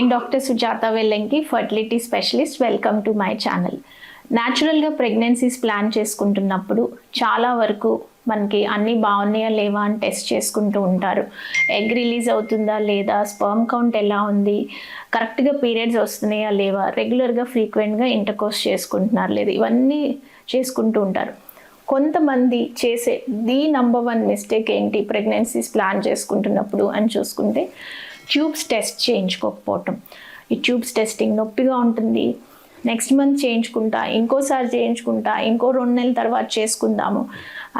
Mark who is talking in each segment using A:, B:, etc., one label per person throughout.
A: నేను doctor Sujatha Vellanki fertility specialist welcome to my channel న్యాచురల్గా pregnancies plan చేసుకుంటున్నప్పుడు చాలా వరకు మనకి అన్నీ బాగున్నాయా లేవా అని టెస్ట్ చేసుకుంటూ ఉంటారు. ఎగ్ రిలీజ్ అవుతుందా లేదా? స్పర్మ్ కౌంట్ ఎలా ఉంది? కరెక్ట్గా పీరియడ్స్ వస్తున్నాయా లేవా? రెగ్యులర్గా ఫ్రీక్వెంట్గా ఇంటర్కోర్స్ చేసుకుంటున్నారు లేదు? ఇవన్నీ చేసుకుంటూ ఉంటారు. కొంతమంది చేసే ది నంబర్ వన్ మిస్టేక్ ఏంటి? ప్రెగ్నెన్సీస్ ప్లాన్ చేసుకుంటున్నప్పుడు అని చూసుకుంటే ట్యూబ్స్ టెస్ట్ చేయించుకోకపోవటం. ఈ ట్యూబ్స్ టెస్టింగ్ నొప్పిగా ఉంటుంది. నెక్స్ట్ మంత్ చేయించుకుంటా ఇంకోసారి చేయించుకుంటా ఇంకో రెండు నెలల తర్వాత చేసుకుందాము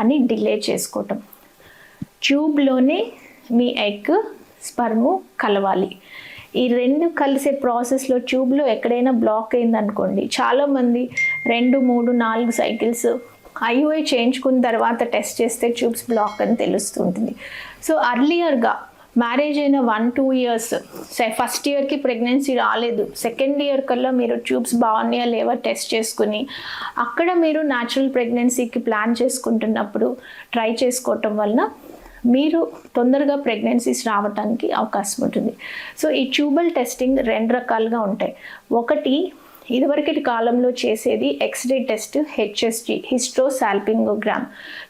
A: అని డిలే చేసుకోవటం. ట్యూబ్లోనే మీ ఎగ్ స్పర్ము కలవాలి. ఈ రెండు కలిసే ప్రాసెస్లో ట్యూబ్లో ఎక్కడైనా బ్లాక్ అయిందనుకోండి చాలామంది రెండు మూడు నాలుగు సైకిల్స్ ఐఓఐ చేయించుకున్న తర్వాత టెస్ట్ చేస్తే ట్యూబ్స్ బ్లాక్ అని తెలుస్తుంటుంది. సో అర్లియర్గా మ్యారేజ్ అయిన వన్ టూ ఇయర్స్. ఫస్ట్ ఇయర్కి ప్రెగ్నెన్సీ రాలేదు. సెకండ్ ఇయర్ కల్లా మీరు ట్యూబ్స్ బాగున్నాయా లేవా టెస్ట్ చేసుకుని అక్కడ మీరు న్యాచురల్ ప్రెగ్నెన్సీకి ప్లాన్ చేసుకుంటున్నప్పుడు ట్రై చేసుకోవటం వలన మీరు తొందరగా ప్రెగ్నెన్సీస్ రావడానికి అవకాశం ఉంటుంది. సో ఈ ట్యూబల్ టెస్టింగ్ రెండు రకాలుగా ఉంటాయి. ఒకటి ఇదివరకటి కాలంలో చేసేది x ray test HSG hysterosalpingogram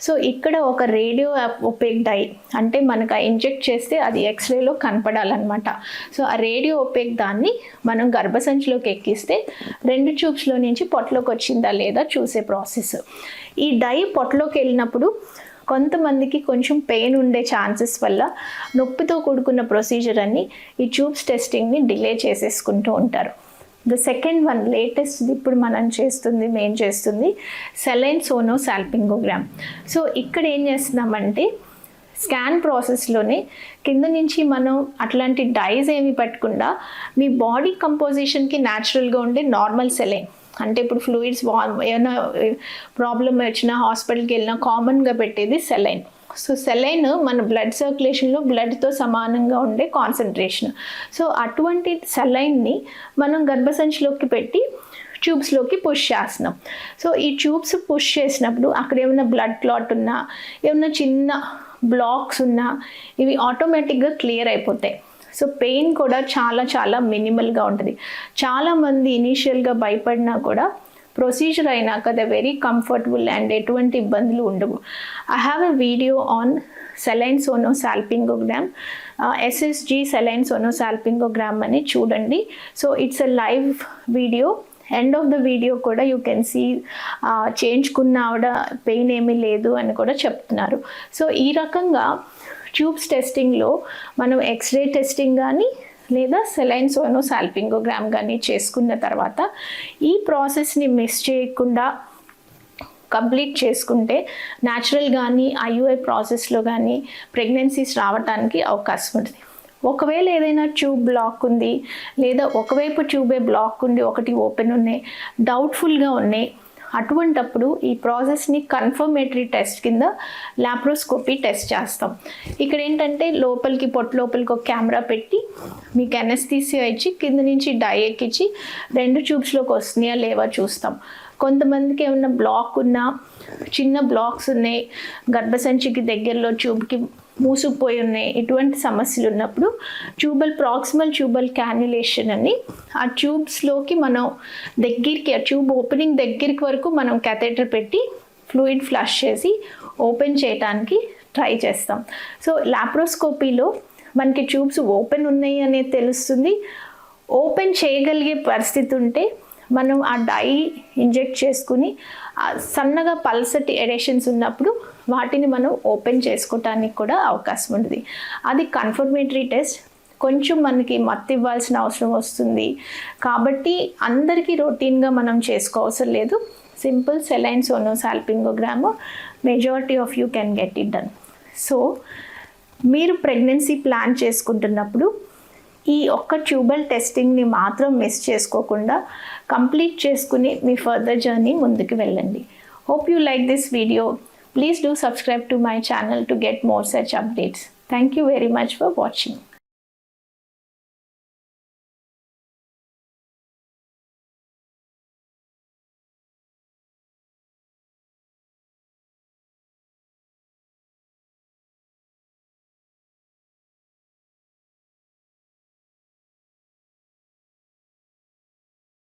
A: so ఇక్కడ ఒక రేడియో ఒపేక్ డై అంటే మనకు ఇంజెక్ట్ చేస్తే అది ఎక్స్రేలో కనపడాలన్నమాట. సో ఆ రేడియో ఒపేక్ దాన్ని మనం గర్భసంచిలోకి ఎక్కిస్తే రెండు ట్యూబ్స్లో నుంచి పొట్టలోకి వచ్చిందా లేదా చూసే ప్రాసెస్. ఈ డై పొట్టలోకి వెళ్ళినప్పుడు కొంతమందికి కొంచెం పెయిన్ ఉండే ఛాన్సెస్ వల్ల నొప్పితో కూడుకున్న ప్రొసీజర్ అన్ని ఈ ట్యూబ్స్ టెస్టింగ్ని డిలే చేసేసుకుంటూ ఉంటారు. ద సెకండ్ వన్ లేటెస్ట్ ఇప్పుడు మనం చేస్తుంది మేము చేస్తుంది సెలైన్ సోనో సాల్పింగోగ్రామ్ సో ఇక్కడ ఏం చేస్తున్నామంటే స్కాన్ ప్రాసెస్లోనే కింద నుంచి మనం అట్లాంటి డైస్ ఏమి పెట్టకుండా మీ బాడీ కంపోజిషన్కి న్యాచురల్గా ఉండే నార్మల్ సెలైన్ అంటే ఇప్పుడు ఫ్లూయిడ్స్ ఏమైనా ప్రాబ్లం వచ్చినా హాస్పిటల్కి వెళ్ళినా కామన్గా పెట్టేది సెలైన్ సో సెలైన్ మన బ్లడ్ సర్క్యులేషన్లో బ్లడ్తో సమానంగా ఉండే కాన్సన్ట్రేషన్ సో అటువంటి సెలైన్ని మనం గర్భసంచిలోకి పెట్టి ట్యూబ్స్లోకి పుష్ చేస్తున్నాం. సో ఈ ట్యూబ్స్ పుష్ చేసినప్పుడు అక్కడ ఏమైనా బ్లడ్ క్లాట్ ఉన్నా ఏమైనా చిన్న బ్లాక్స్ ఉన్నా ఇవి ఆటోమేటిక్గా క్లియర్ అయిపోతాయి. సో పెయిన్ కూడా చాలా చాలా మినిమల్గా ఉంటుంది. చాలామంది ఇనీషియల్గా భయపడినా కూడా ప్రొసీజర్ అయినాక ద వెరీ కంఫర్టబుల్ అండ్ ఎటువంటి ఇబ్బందులు ఉండవు. I have a video on saline sonosalpingogram SSG saline sonosalpingogram అని చూడండి. So it's a live video end of the video కూడా యూ కెన్ సీ చేయించుకున్న ఆవిడ పెయిన్ ఏమీ లేదు అని కూడా చెప్తున్నారు. సో ఈ రకంగా ట్యూబ్స్ టెస్టింగ్లో మనం ఎక్స్రే టెస్టింగ్ కానీ లేదా సెలైన్ సోనో సాల్పింగోగ్రామ్ కానీ చేసుకున్న తర్వాత ఈ ప్రాసెస్ని మిస్ చేయకుండా కంప్లీట్ చేసుకుంటే న్యాచురల్ కానీ ఐయుఐ ప్రాసెస్లో కానీ ప్రెగ్నెన్సీస్ రావడానికి అవకాశం ఉంటుంది ఒకవేళ ఏదైనా ట్యూబ్ బ్లాక్ ఉంది లేదా ఒకవైపు ట్యూబే బ్లాక్ ఉండి ఒకటి ఓపెన్ ఉన్నాయి డౌట్ఫుల్గా ఉన్నాయి అటువంటప్పుడు ఈ ప్రాసెస్ని కన్ఫర్మేటరీ టెస్ట్ కింద లాప్రోస్కోపీ టెస్ట్ చేస్తాం. ఇక్కడ ఏంటంటే లోపలికి పొట్టు లోపలికి ఒక కెమెరా పెట్టి మీకు ఎనస్థీసియా ఇచ్చి కింద నుంచి డై ఎక్కించి రెండు ట్యూబ్స్లోకి వస్తున్నాయా లేవా చూస్తాం. కొంతమందికి ఏమన్నా బ్లాక్ ఉన్నా చిన్న బ్లాక్స్ ఉన్నాయి గర్భసంచికి దగ్గరలో ట్యూబ్కి మూసుకుపోయి ఉన్నాయి ఇటువంటి సమస్యలు ఉన్నప్పుడు ట్యూబల్ ప్రాక్సిమల్ ట్యూబల్ క్యాన్యులేషన్ అని ఆ ట్యూబ్స్లోకి మనం దగ్గరికి ఆ ట్యూబ్ ఓపెనింగ్ దగ్గరికి వరకు మనం కెథేటర్ పెట్టి ఫ్లూయిడ్ ఫ్లష్ చేసి ఓపెన్ చేయడానికి ట్రై చేస్తాం. సో లాప్రోస్కోపీలో మనకి ట్యూబ్స్ ఓపెన్ ఉన్నాయి అనేది తెలుస్తుంది. ఓపెన్ చేయగలిగే పరిస్థితి ఉంటే మనం ఆ డై ఇంజెక్ట్ చేసుకుని సన్నగా పల్సటి ఎడేషన్స్ ఉన్నప్పుడు వాటిని మనం ఓపెన్ చేసుకోవటానికి కూడా అవకాశం ఉంటుంది. అది కన్ఫర్మేటరీ టెస్ట్. కొంచెం మనకి మత్తు ఇవ్వాల్సిన అవసరం వస్తుంది. కాబట్టి అందరికీ రొటీన్గా మనం చేసుకోవసరం లేదు. Simple saline sonosalpingogram majority of you can get it done so మీరు ప్రెగ్నెన్సీ ప్లాన్ చేసుకుంటున్నప్పుడు ఈ ఒక్క ట్యూబల్ టెస్టింగ్ని మాత్రం మిస్ చేసుకోకుండా కంప్లీట్ చేసుకుని మీ ఫర్దర్ జర్నీ ముందుకు వెళ్ళండి. Hope you like this video please do subscribe to my channel to get more such updates thank you very much for watching